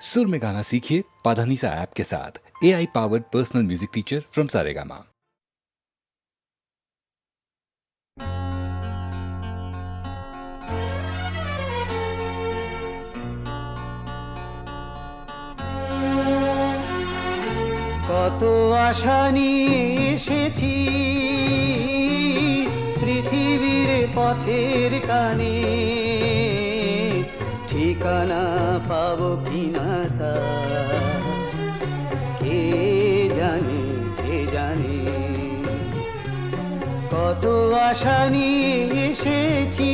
सुर में गाना सीखिए पाधानीसा ऐप के साथ A I powered personal music teacher from Saregama কত আশা নিয়ে এসেছি পৃথিবীর পথের কানে ঠিকানা পাবো কিনা তা? কে জানে কে জানে? কত আশা নিয়ে এসেছি।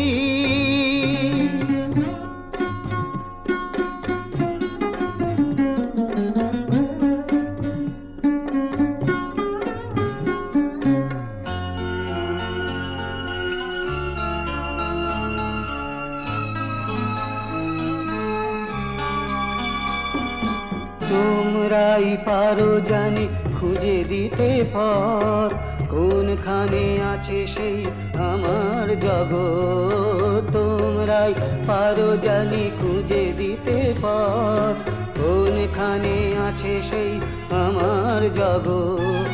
পারো জানি খুঁজে দিতে পর। কোনখানে আছে সেই আমার জগৎ? তোমরাই পারো জানি খুঁজে দিতে পথ কোনখানে আছে সেই আমার জগৎ?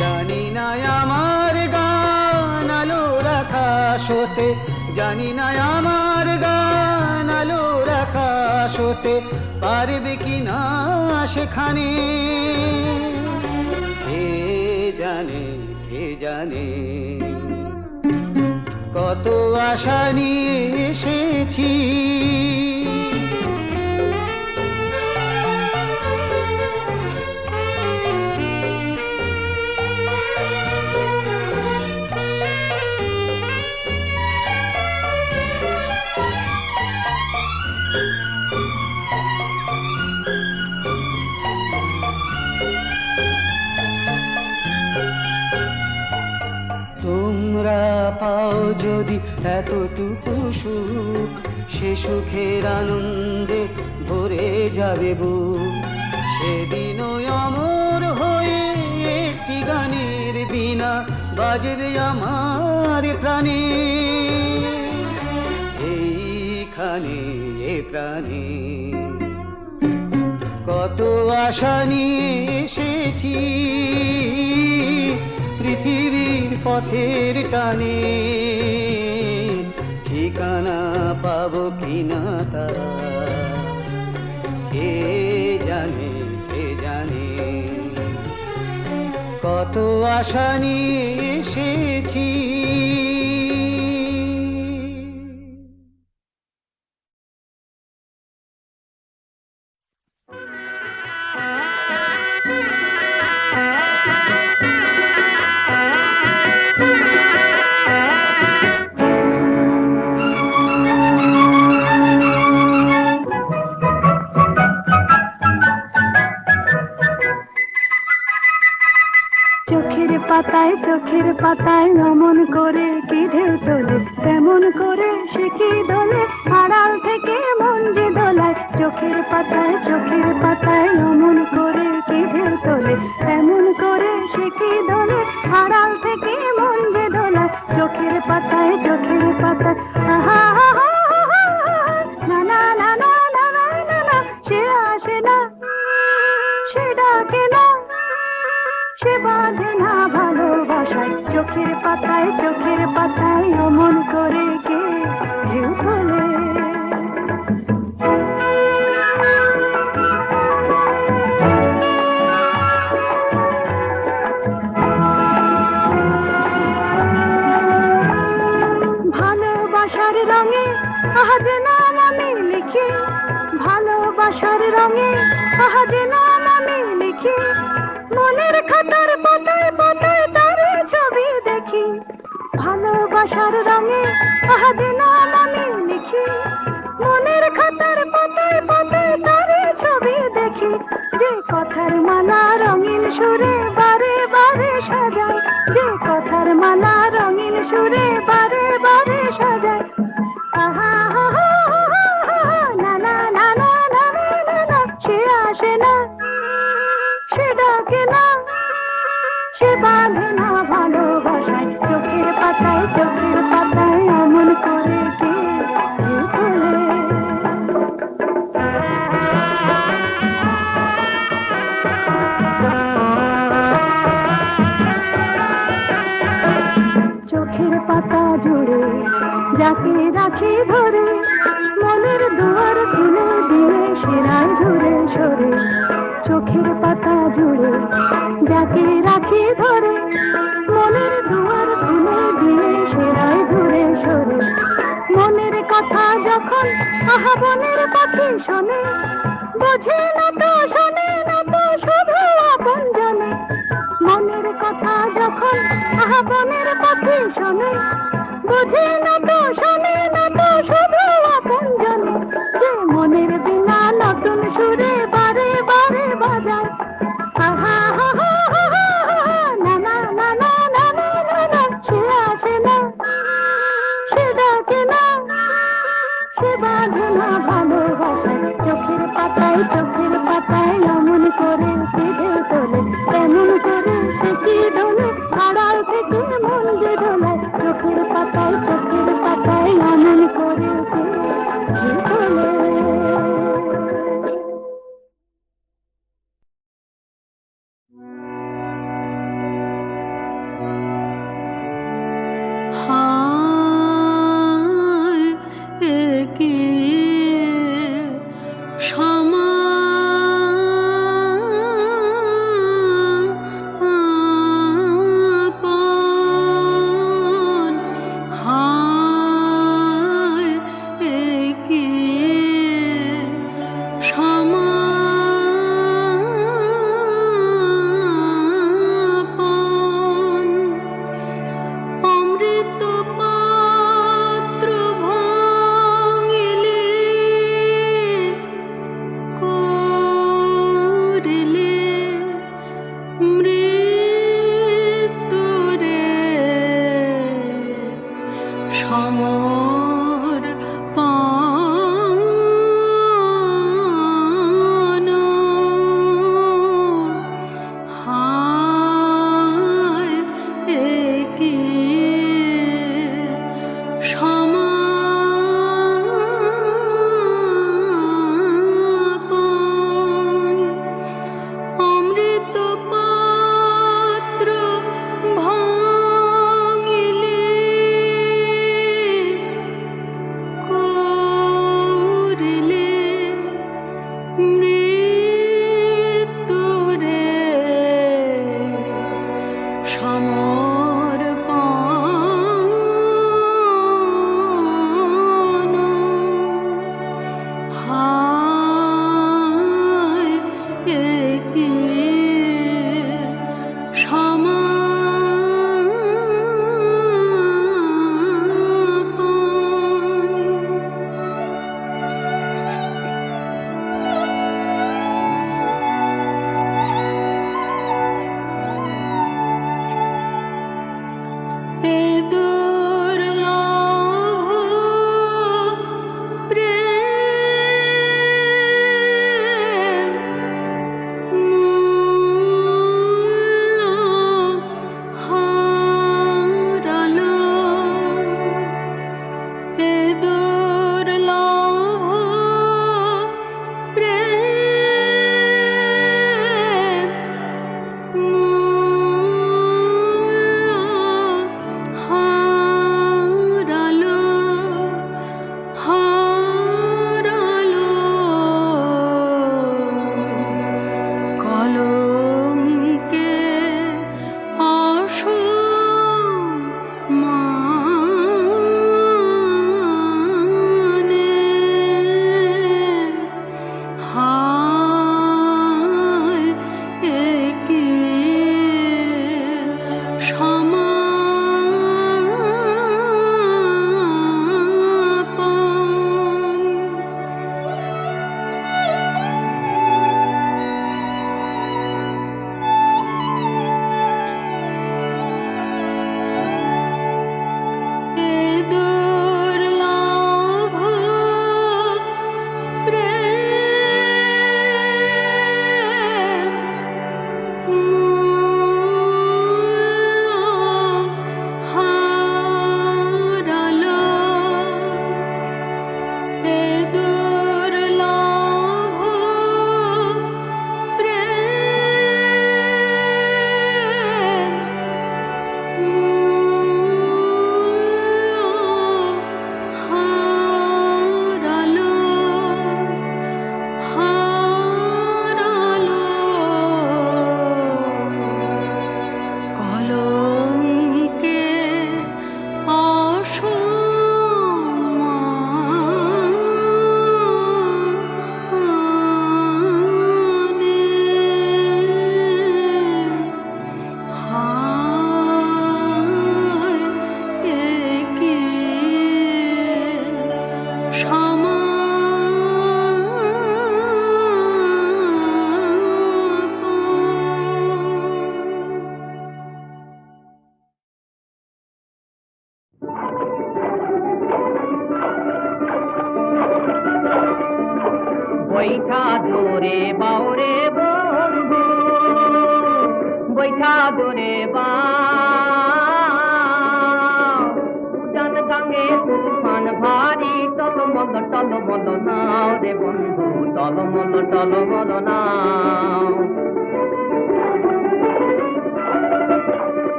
জানি না আমার গান আলো রাখা সতে জানি না আমার গান আলো রাখা সতে পারবে কি না সেখানে? কে জানে কে জানে? কত আশা নিয়ে এসেছি। যদি এতটুকু সুখ, সে সুখের আনন্দে ভরে যাবে বুক। সেদিনও অমর হয়ে একটি গানের বিনা বাজবে আমার প্রাণে। এইখানে এ প্রাণে কত আশা নিয়ে এসেছি পৃথিবীর পথের টানে। ঠিকানা পাবো কিনা তারা কে জানে কে জানে? কত আশা নিয়ে এসেছি। চোখের পাতায় নমন করে কি ঢেউ তোলে? তেমন করে সে কি দোলে? আড়াল থেকে মন যে দোলায়, চোখের পাতায় চোখের পাতায় নমন করে কি ঢেউ তোলে? তেমন করে সে কি দোলে? আড়াল আজ নাম আমি লিখি, ভালোবাসার রঙে নাম আমি লিখি, মনের খাতার পাতায় পাতায় তার ছবি দেখি, ভালোবাসার রঙে আজ নাম আমি লিখি, মনের খাতার পাতায় পাতায় তার ছবি দেখি, যে কথার মালা রঙিন সুরে বারে বারে সাজায় যে কথার মালা রঙিন সুরে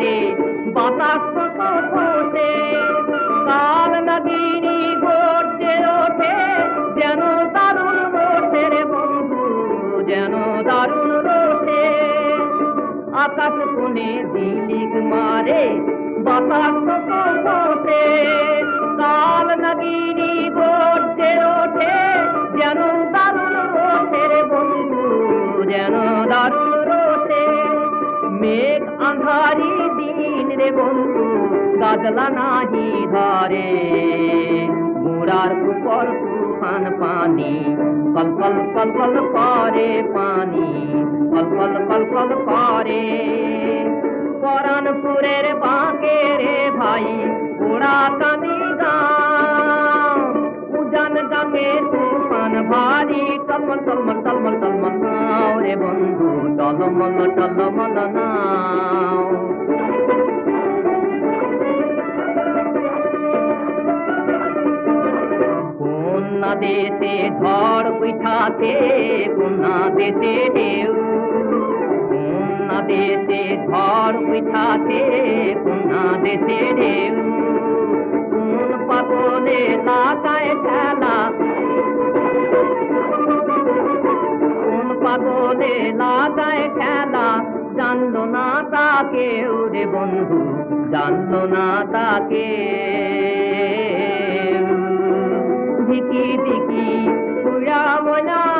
মারে বাতাস বসে কাল নগিনী গড়তে ওঠে, যেন দারুণ রোষে রে বন্ধু, যেন দারুণ রোষে। আকাশ কোণে দিলিক মারে, বাতাস বসে কাল নগিনী গড়তে ওঠে, যেন দারুণ রোষে রে বন্ধু, যেন দারুণ মেঘ আন্ধারি দিন রে বন্ধু গাজলা নাহি ধরে। মুরার উপর তুফান পানি, কল কল কল কল করে পানি, কল কল কল কল করে। পরানপুরের বাঁকে রে ভাই ওরা গাও উজান গাঙ্গে তুফান ভারী, টলমল টলমল টলমল টলমল রে বন্ধু। টলমল দেশে ঝড় উঠাতে কোন দেশে ঢেউ, কোন দেশে ঝড় উঠাতে কোন দেশে ঢেউ, কোন পাগলে লাগায় খেলা পাগলে লাগায় খেলা। জানলো না তাকে রে বন্ধু, জানলো না তাকে। মনাম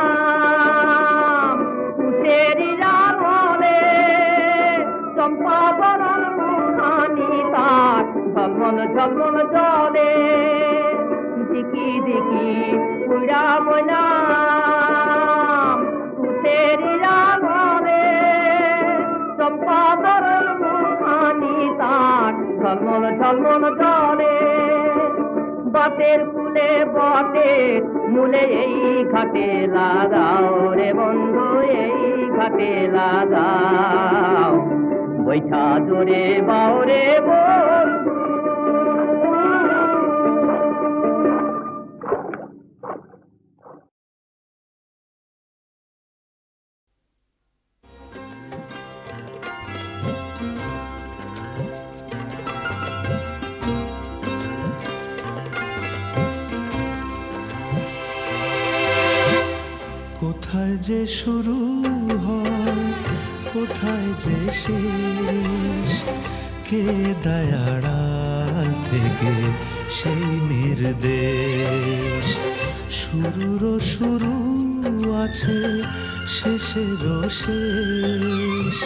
কুশেরি রামলে চম্পা ঝলমল ঝলমল জলে। দিকি দিকি পুরা মনাম ঝলমল ঝলমল জলে বাতের ফুলে বটে, মূলে এই ঘাটে লাগাও রে বন্ধু, এই ঘাটে লাগাও। বৈঠা জোরে বাউরে বন্ধু যে শুরু হয়, কোথায় যে শেষ? কে দয়াড়াল থেকে সেই নির্দেশ? শুরুরও শুরু আছে শেষেরও শেষ।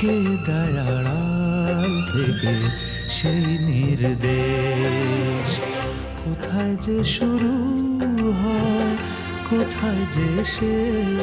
কে দয়াড়াল থেকে সেই নির্দেশ? কোথায় যে শুরু কোথায় যে শেষ?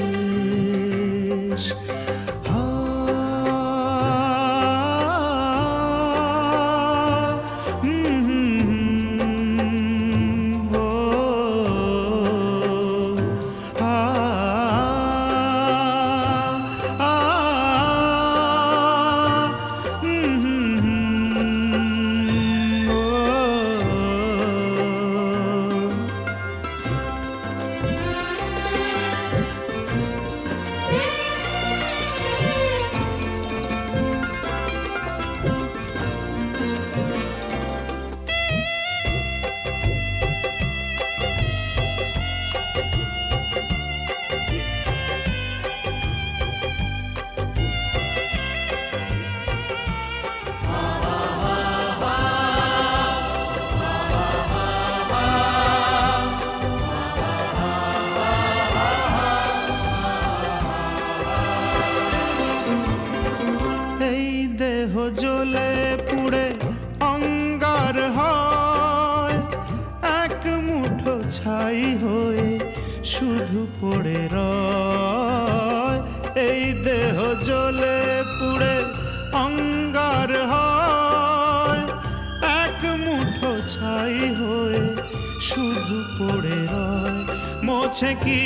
মোছে কি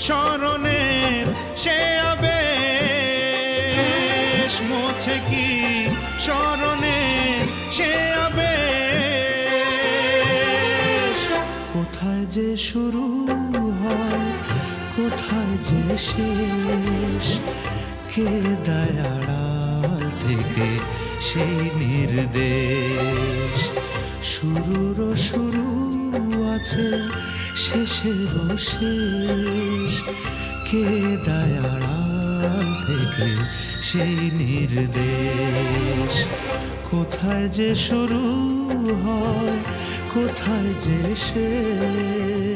স্মরণের সে আবেশ? মোছে কি স্মরণের সে আবেশ? কোথায় যে শুরু হয়, কোথায় যে শেষ? কে দয়াড়াল থেকে সেই নির্দেশ? শুরুরও শুরু আছে শেষে শেষ কে দয়াড়াল থেকে সেই নির্দেশ? কোথায় যে শুরু হয়, কোথায় যে শেষ?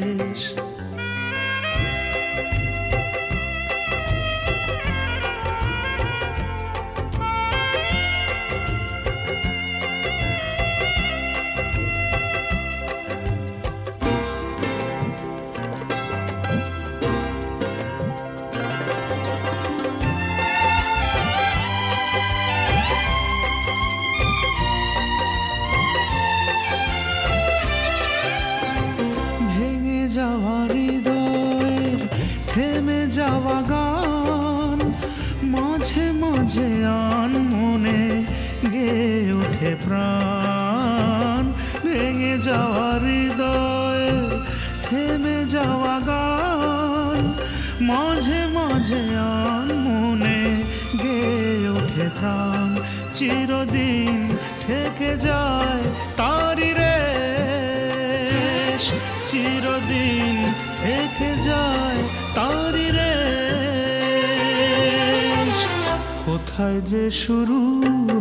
কোথায় যে শুরু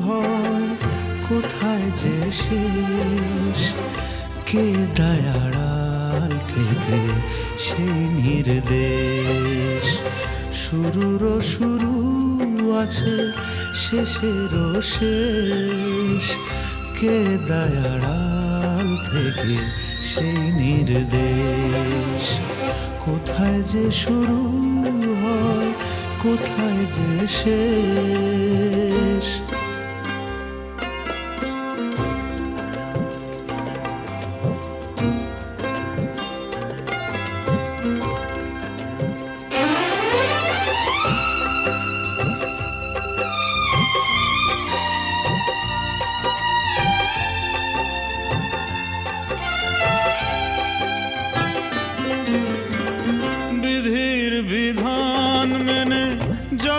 হয়, কোথায় যে শেষ, কে দয়াড়াল থেকে সেই নির্দেশ? শুরুরও শুরু আছে, শেষেরও শেষ, কে দয়াড়াল থেকে সেই নির্দেশ? কোথায় যে শুরু কোথায় যে শেষ?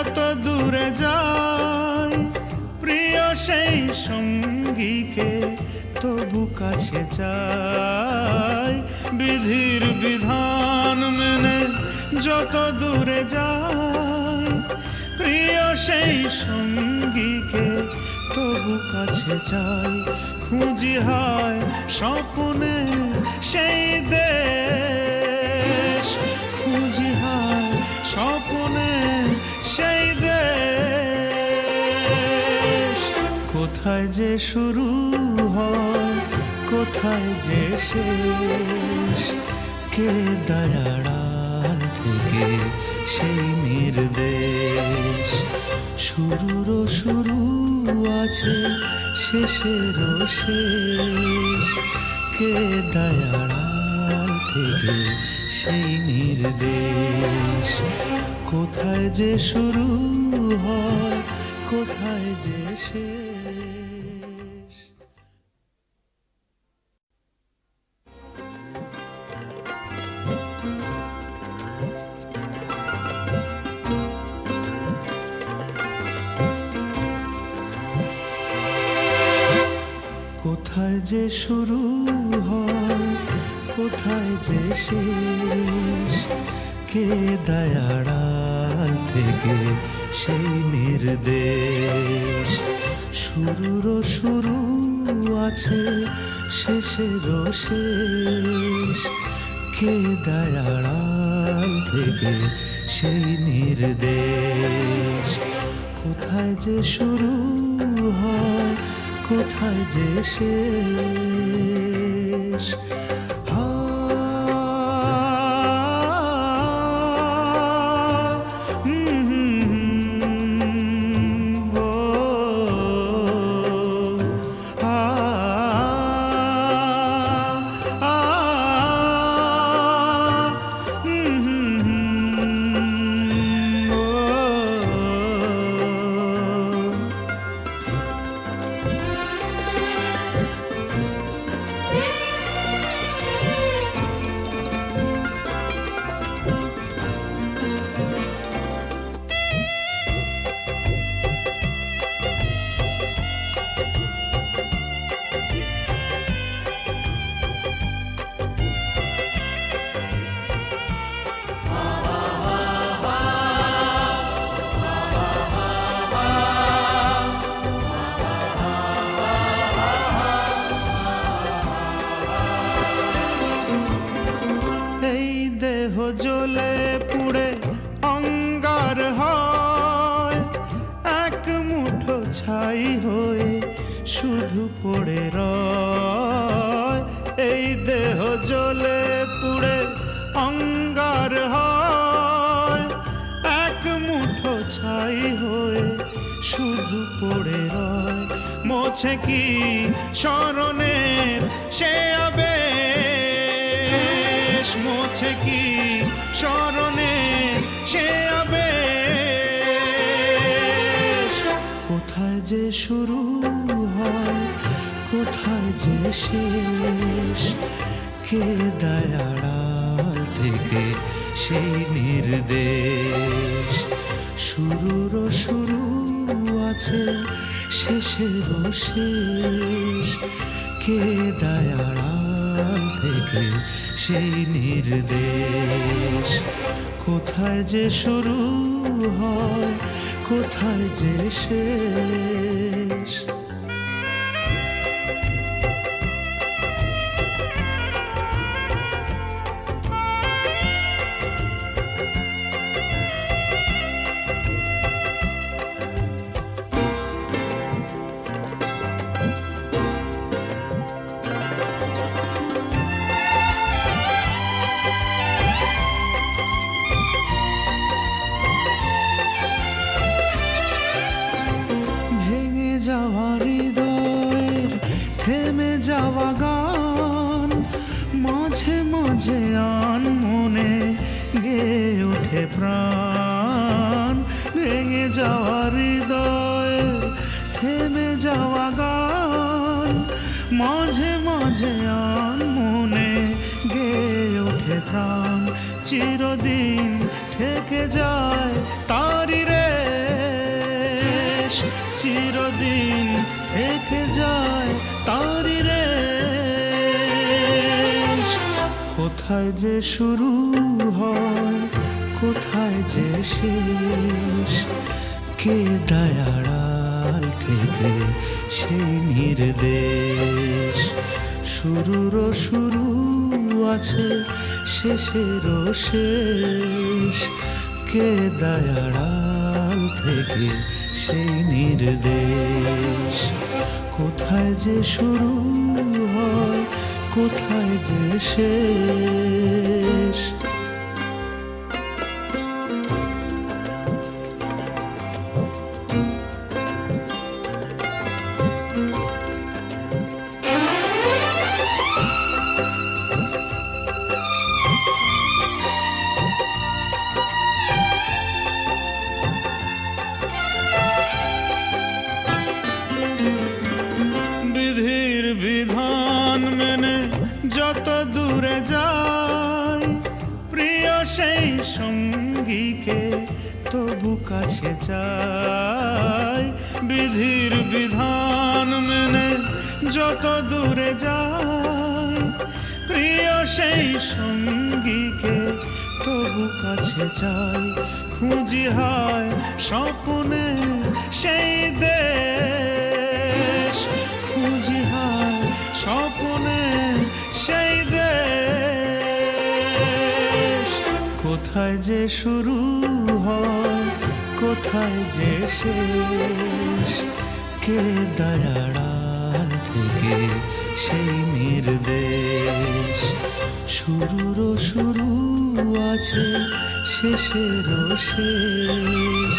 যত দূরে যায় প্রিয় সেই সঙ্গীকে তবু কাছে চাই। বিধির বিধান মেনে যত দূরে যায় প্রিয় সেই সঙ্গীকে তবু কাছে চাই। খুঁজি হয় স্বপ্নে সেই দেশ যে শুরু হয়, কোথায় যে শেষ? কে দয়াড়াল থেকে সেই নির্দেশ? শুরুরও শুরু আছে শেষেরও শেষ। কে দয়াড়াল থেকে সেই নির্দেশ? কোথায় যে শুরু হয়, কোথায় যে শেষ? যে শুরু হয়, কোথায় যে শেষ? কে দয়াড়াল থেকে সেই নির্দেশ? শুরুরও শুরু আছে শেষেরও শেষ। কে দয়াড়াল থেকে সেই নির্দেশ? কোথায় যে শুরু কোথায় যে শেষ? মোছে কি স্মরণের সে আবেশ মোছে কি স্মরণের সে আবেশ। কোথায় যে শুরু হয়, কোথায় যে শেষ? কে দায়াড়াল থেকে সেই নির্দেশ? শুরুর শুরু আছে শেষে শেষ কে দায়াড়াল থেকে সেই নির্দেশ? কোথায় যে শুরু হয়, কোথায় যে শেষ? প্রাণ ভেঙে যাওয়া হৃদয়ের থেমে যাওয়া গান মাঝে মাঝে আন মনে গে ওঠে প্রাণ। চিরদিন থেকে যায় তারি রেশ। চিরদিন থেকে যায় তারি রেশ। কোথায় যে শুরু হয় কোথায় যে শেষ? কে দায়াড়াল থেকে সেই নির্দেশ? শুরুরও শুরু আছে শেষেরও শেষ। কে দায়াড়াল থেকে সেই নির্দেশ? কোথায় যে শুরু হয়, কোথায় যে শেষ? তবু কাছে চাই খুঁজি হয় স্বপ্নে সেই দেশ। খুঁজি হয় স্বপ্নে সেই দেশ। কোথায় যে শুরু হয়, কোথায় যে শেষ? কে দায়াড়াল থেকে সেই নির্দেশ? শুরুরও শুরু আছে শেষের শেষ।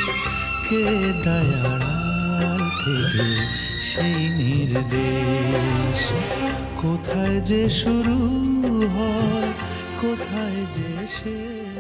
কে দায়াড়াল থেকে সেই নির্দেশ? কোথায় যে শুরু হয়, কোথায় যে শেষ?